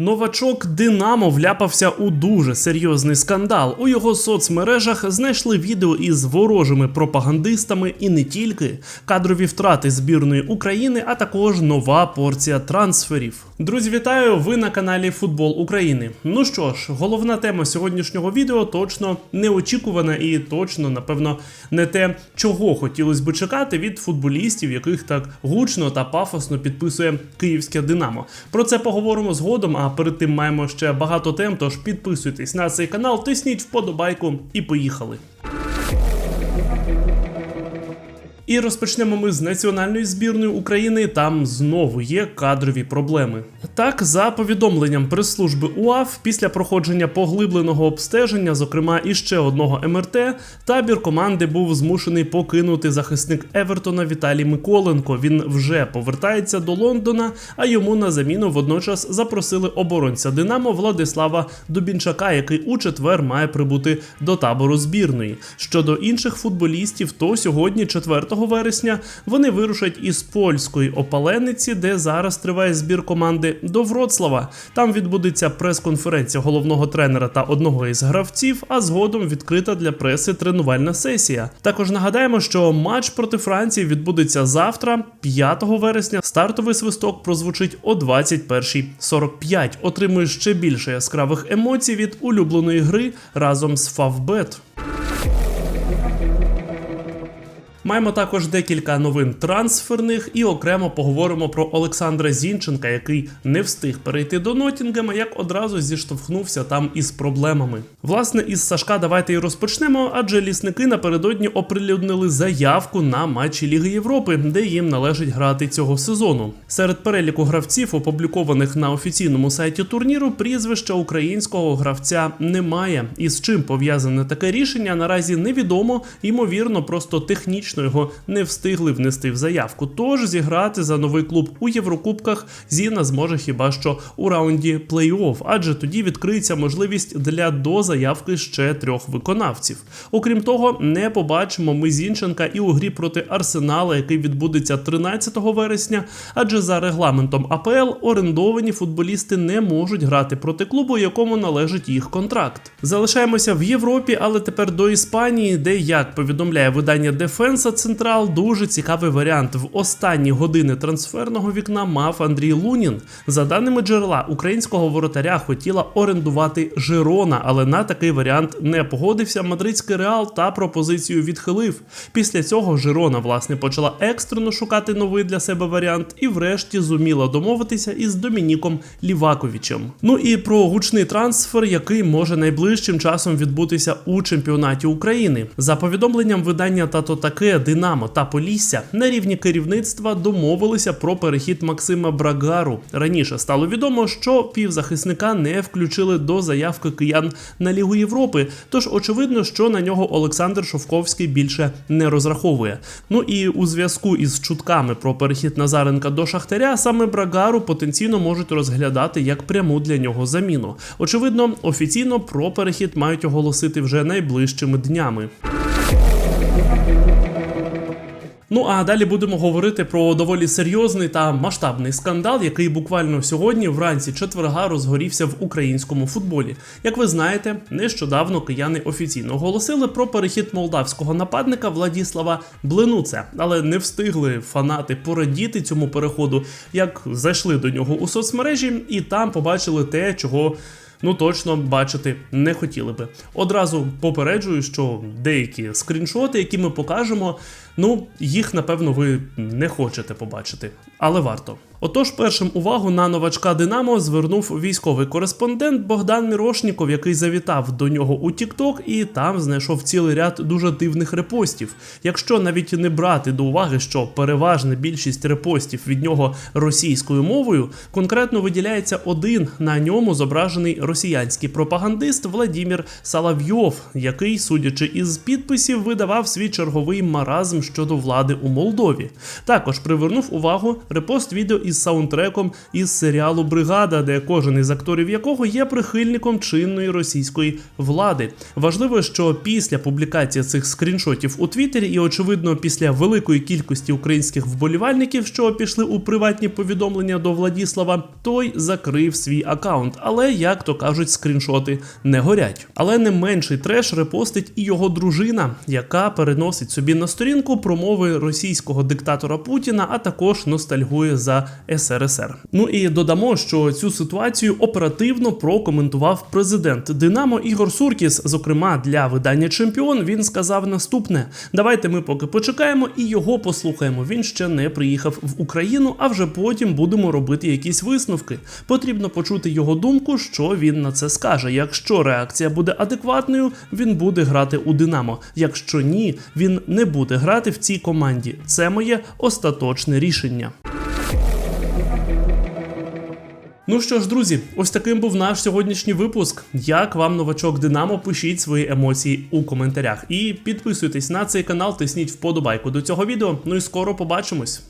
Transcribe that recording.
Новачок Динамо вляпався у дуже серйозний скандал. У його соцмережах знайшли відео із ворожими пропагандистами і не тільки кадрові втрати збірної України, а також нова порція трансферів. Друзі, вітаю! Ви на каналі Футбол України. Ну що ж, головна тема сьогоднішнього відео точно неочікувана і точно, напевно, не те, чого хотілося би чекати від футболістів, яких так гучно та пафосно підписує київське Динамо. Про це поговоримо згодом. А перед тим маємо ще багато тем. Тож підписуйтесь на цей канал, тисніть вподобайку і поїхали. І розпочнемо ми з національної збірної України. Там знову є кадрові проблеми. Так, за повідомленням прес-служби УАФ, після проходження поглибленого обстеження, зокрема і ще одного МРТ, табір команди був змушений покинути захисник Евертона Віталій Миколенко. Він вже повертається до Лондона, а йому на заміну водночас запросили оборонця Динамо Владислава Дубінчака, який у четвер має прибути до табору збірної. Щодо інших футболістів, то сьогодні, 4 вересня, вони вирушать із польської опалениці, де зараз триває збір команди до Вроцлава. Там відбудеться прес-конференція головного тренера та одного із гравців, а згодом відкрита для преси тренувальна сесія. Також нагадаємо, що матч проти Франції відбудеться завтра, 5 вересня. Стартовий свисток прозвучить о 21.45. Отримує ще більше яскравих емоцій від улюбленої гри разом з Фавбет. Маємо також декілька новин трансферних і окремо поговоримо про Олександра Зінченка, який не встиг перейти до Нотінгема, як одразу зіштовхнувся там із проблемами. Власне, із Сашка давайте і розпочнемо, адже лісники напередодні оприлюднили заявку на матчі Ліги Європи, де їм належить грати цього сезону. Серед переліку гравців, опублікованих на офіційному сайті турніру, прізвища українського гравця немає. І з чим пов'язане таке рішення наразі невідомо, ймовірно, просто технічно його не встигли внести в заявку. Тож зіграти за новий клуб у Єврокубках Зіна зможе хіба що у раунді плей-офф, адже тоді відкриється можливість для дозаявки ще трьох виконавців. Окрім того, не побачимо ми Зінченка і у грі проти Арсенала, який відбудеться 13 вересня, адже за регламентом АПЛ орендовані футболісти не можуть грати проти клубу, якому належить їх контракт. Залишаємося в Європі, але тепер до Іспанії, де як повідомляє видання Дефенса Централ, дуже цікавий варіант. В останні години трансферного вікна мав Андрій Лунін. За даними джерела, українського воротаря хотіла орендувати Жирона, але на такий варіант не погодився мадридський реал та пропозицію відхилив. Після цього Жирона власне почала екстрено шукати новий для себе варіант і, врешті, зуміла домовитися із Домініком Ліваковичем. Ну і про гучний трансфер, який може найближчим часом відбутися у чемпіонаті України. За повідомленням видання Тато Таке, Динамо та Полісся на рівні керівництва домовилися про перехід Максима Брагару. Раніше стало відомо, що півзахисника не включили до заявки киян на Лігу Європи. Тож очевидно, що на нього Олександр Шовковський більше не розраховує. Ну і у зв'язку із чутками про перехід Назаренка до Шахтаря, саме Брагару потенційно можуть розглядати як пряму для нього заміну. Очевидно, офіційно про перехід мають оголосити вже найближчими днями. Ну а далі будемо говорити про доволі серйозний та масштабний скандал, який буквально сьогодні, вранці четверга, розгорівся в українському футболі. Як ви знаєте, нещодавно кияни офіційно оголосили про перехід молдавського нападника Владіслава Блинуце, але не встигли фанати порадіти цьому переходу, як зайшли до нього у соцмережі, і там побачили те, чого ну точно бачити не хотіли би. Одразу попереджую, що деякі скріншоти, які ми покажемо, ну їх напевно ви не хочете побачити, але варто. Отож, першим увагу на новачка Динамо звернув військовий кореспондент Богдан Мірошніков, який завітав до нього у TikTok і там знайшов цілий ряд дуже дивних репостів. Якщо навіть не брати до уваги, що переважна більшість репостів від нього російською мовою, конкретно виділяється один на ньому зображений росіянський пропагандист Владімір Салавйов, який, судячи із підписів, видавав свій черговий маразм щодо влади у Молдові. Також привернув увагу репост відео із саундтреком із серіалу Бригада, де кожен із акторів якого є прихильником чинної російської влади. Важливо, що після публікації цих скріншотів у Твіттері, і очевидно, після великої кількості українських вболівальників, що пішли у приватні повідомлення до Владіслава, той закрив свій аккаунт. Але як то кажуть, скріншоти не горять. Але не менший треш репостить і його дружина, яка переносить собі на сторінку промови російського диктатора Путіна, а також ностальгує за СРСР. Ну і додамо, що цю ситуацію оперативно прокоментував президент Динамо Ігор Суркіс. Зокрема, для видання Чемпіон він сказав наступне: давайте ми поки почекаємо і його послухаємо. Він ще не приїхав в Україну, а вже потім будемо робити якісь висновки. Потрібно почути його думку, що він на це скаже. Якщо реакція буде адекватною, він буде грати у Динамо. Якщо ні, він не буде грати в цій команді. Це моє остаточне рішення. Ну що ж, друзі, ось таким був наш сьогоднішній випуск. Як вам новачок Динамо? Пишіть свої емоції у коментарях і підписуйтесь на цей канал, тисніть вподобайку до цього відео. Ну і скоро побачимось.